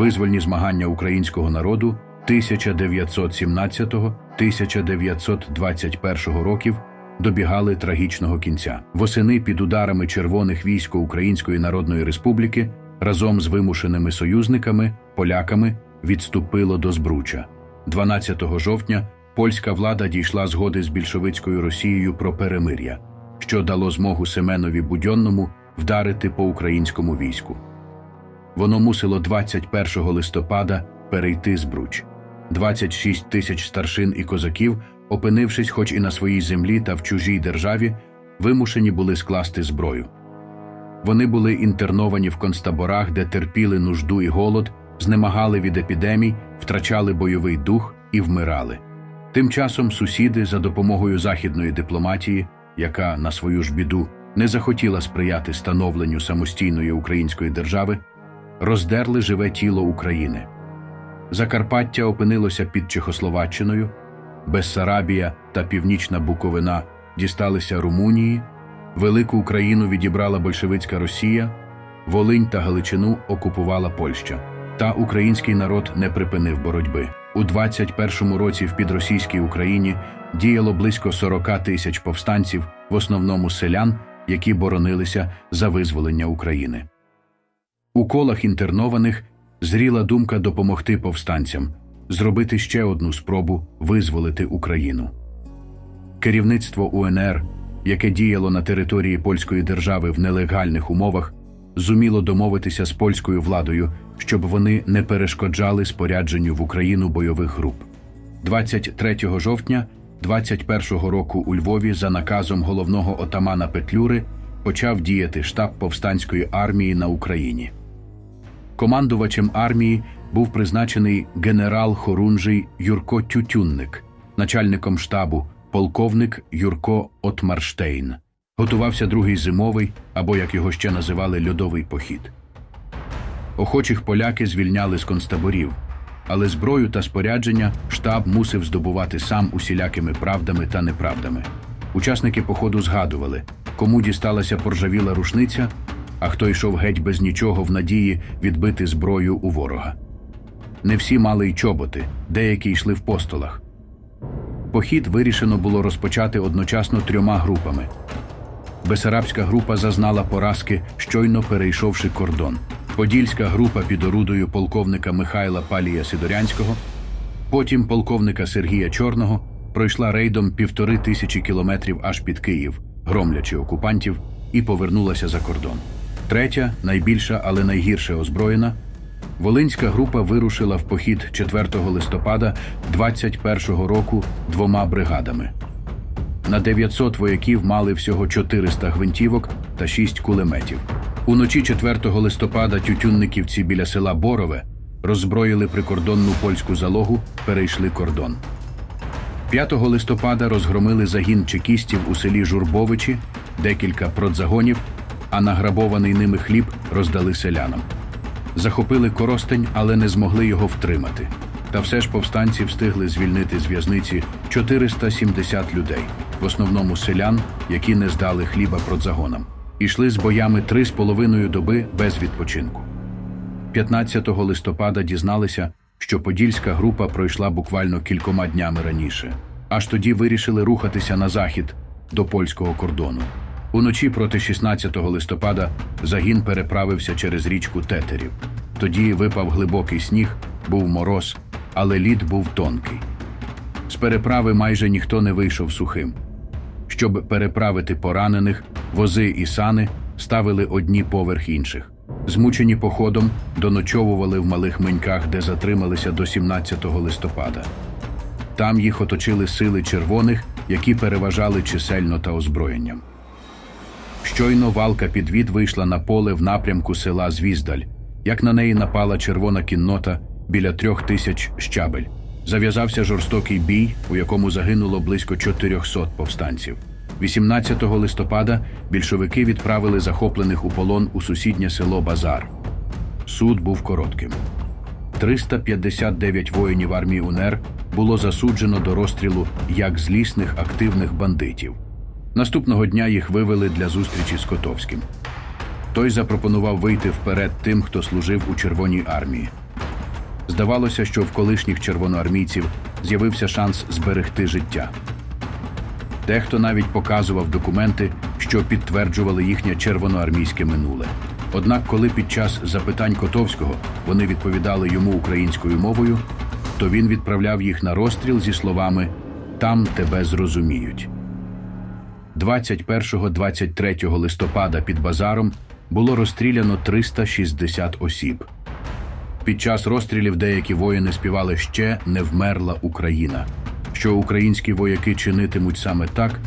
визвольні змагання українського народу 1917-1921 років добігали трагічного кінця. Восени під ударами червоних військ Української Народної Республіки разом з вимушеними союзниками, поляками, відступило до Збруча. 12 жовтня польська влада дійшла згоди з більшовицькою Росією про перемир'я, що дало змогу Семенові Будьонному вдарити по українському війську. Воно мусило 21 листопада перейти Збруч. 26 тисяч старшин і козаків, опинившись хоч і на своїй землі та в чужій державі, вимушені були скласти зброю. Вони були інтерновані в концтаборах, де терпіли нужду і голод, знемагали від епідемій, втрачали бойовий дух і вмирали. Тим часом сусіди за допомогою західної дипломатії, яка на свою ж біду не захотіла сприяти становленню самостійної української держави, роздерли живе тіло України. Закарпаття опинилося під Чехословаччиною, Бессарабія та Північна Буковина дісталися Румунії, Велику Україну відібрала большевицька Росія, Волинь та Галичину окупувала Польща. Та український народ не припинив боротьби. У 21-му році в підросійській Україні діяло близько 40 тисяч повстанців, в основному селян, які боронилися за визволення України. У колах інтернованих зріла думка допомогти повстанцям, зробити ще одну спробу визволити Україну. Керівництво УНР, яке діяло на території польської держави в нелегальних умовах, зуміло домовитися з польською владою, щоб вони не перешкоджали спорядженню в Україну бойових груп. 23 жовтня 21-го року у Львові за наказом головного отамана Петлюри почав діяти штаб повстанської армії на Україні. Командувачем армії був призначений генерал Хорунжий Юрко Тютюнник, начальником штабу полковник Юрко Отмарштейн. Готувався другий зимовий, або як його ще називали льодовий похід. Охочих поляки звільняли з концтаборів, але зброю та спорядження штаб мусив здобувати сам усілякими правдами та неправдами. Учасники походу згадували, кому дісталася поржавіла рушниця, а хто йшов геть без нічого в надії відбити зброю у ворога. Не всі мали й чоботи, деякі йшли в постолах. Похід вирішено було розпочати одночасно трьома групами. Бесарабська група зазнала поразки, щойно перейшовши кордон. Подільська група під орудою полковника Михайла Палія Сидорянського, потім полковника Сергія Чорного пройшла рейдом півтори тисячі кілометрів аж під Київ, громлячи окупантів, і повернулася за кордон. Третя, найбільша, але найгірше озброєна, Волинська група вирушила в похід 4 листопада 21-го року двома бригадами. На 900 вояків мали всього 400 гвинтівок та 6 кулеметів. Уночі 4 листопада тютюнниківці біля села Борове роззброїли прикордонну польську залогу, перейшли кордон. 5 листопада розгромили загін чекістів у селі Журбовичі, декілька продзагонів, а награбований ними хліб роздали селянам. Захопили коростень, але не змогли його втримати. Та все ж повстанці встигли звільнити з в'язниці 470 людей, в основному селян, які не здали хліба продзагонам. Ішли з боями три з половиною доби без відпочинку. 15 листопада дізналися, що подільська група пройшла буквально кількома днями раніше. Аж тоді вирішили рухатися на захід до польського кордону. Уночі проти 16 листопада загін переправився через річку Тетерів. Тоді випав глибокий сніг, був мороз, але лід був тонкий. З переправи майже ніхто не вийшов сухим. Щоб переправити поранених, вози і сани ставили одні поверх інших. Змучені походом, доночовували в малих меньках, де затрималися до 17 листопада. Там їх оточили сили червоних, які переважали чисельно та озброєнням. Щойно валка підвід вийшла на поле в напрямку села Звіздаль, як на неї напала червона кіннота біля трьох тисяч щабель. Зав'язався жорстокий бій, у якому загинуло близько 400 повстанців. 18 листопада більшовики відправили захоплених у полон у сусіднє село Базар. Суд був коротким. 359 воїнів армії УНР було засуджено до розстрілу як злісних активних бандитів. Наступного дня їх вивели для зустрічі з Котовським. Той запропонував вийти вперед тим, хто служив у Червоній армії. Здавалося, що в колишніх червоноармійців з'явився шанс зберегти життя. Дехто навіть показував документи, що підтверджували їхнє червоноармійське минуле. Однак, коли під час запитань Котовського вони відповідали йому українською мовою, то він відправляв їх на розстріл зі словами Там тебе зрозуміють. 21-23 листопада під базаром було розстріляно 360 осіб. Під час розстрілів деякі воїни співали ще не вмерла Україна. Що українські вояки чинитимуть саме так,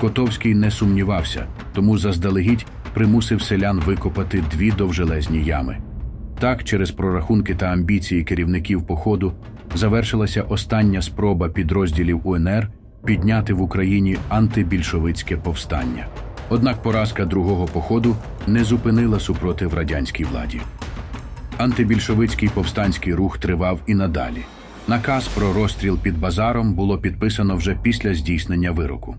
Котовський не сумнівався, тому заздалегідь примусив селян викопати дві довжелезні ями. Так, через прорахунки та амбіції керівників походу завершилася остання спроба підрозділів УНР підняти в Україні антибільшовицьке повстання. Однак поразка другого походу не зупинила супротив радянській владі. Антибільшовицький повстанський рух тривав і надалі. Наказ про розстріл під базаром було підписано вже після здійснення вироку.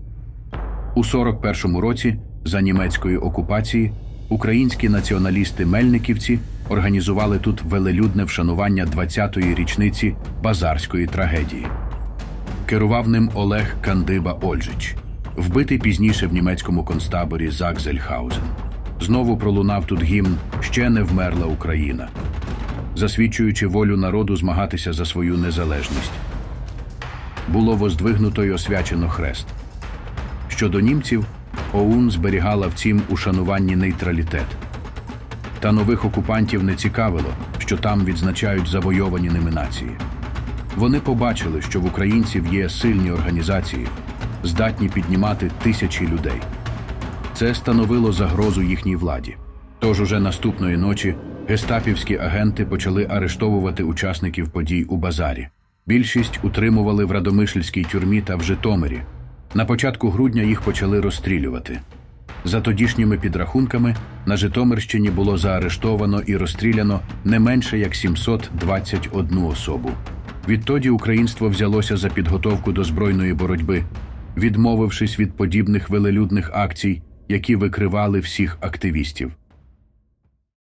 У 41-му році, за німецької окупації, українські націоналісти-мельниківці організували тут велелюдне вшанування 20-ї річниці базарської трагедії. Керував ним Олег Кандиба Ольжич, вбитий пізніше в німецькому концтаборі Закзельхаузен. Знову пролунав тут гімн Ще не вмерла Україна, засвідчуючи волю народу змагатися за свою незалежність. Було воздвигнуто й освячено хрест. Щодо німців, ОУН зберігала в цім ушануванні нейтралітет. Та нових окупантів не цікавило, що там відзначають завойовані ними нації. Вони побачили, що в українців є сильні організації, здатні піднімати тисячі людей. Це становило загрозу їхній владі. Тож уже наступної ночі гестапівські агенти почали арештовувати учасників подій у базарі. Більшість утримували в Радомишльській тюрмі та в Житомирі. На початку грудня їх почали розстрілювати. За тодішніми підрахунками, на Житомирщині було заарештовано і розстріляно не менше як 721 особу. Відтоді українство взялося за підготовку до збройної боротьби, відмовившись від подібних велелюдних акцій, які викривали всіх активістів.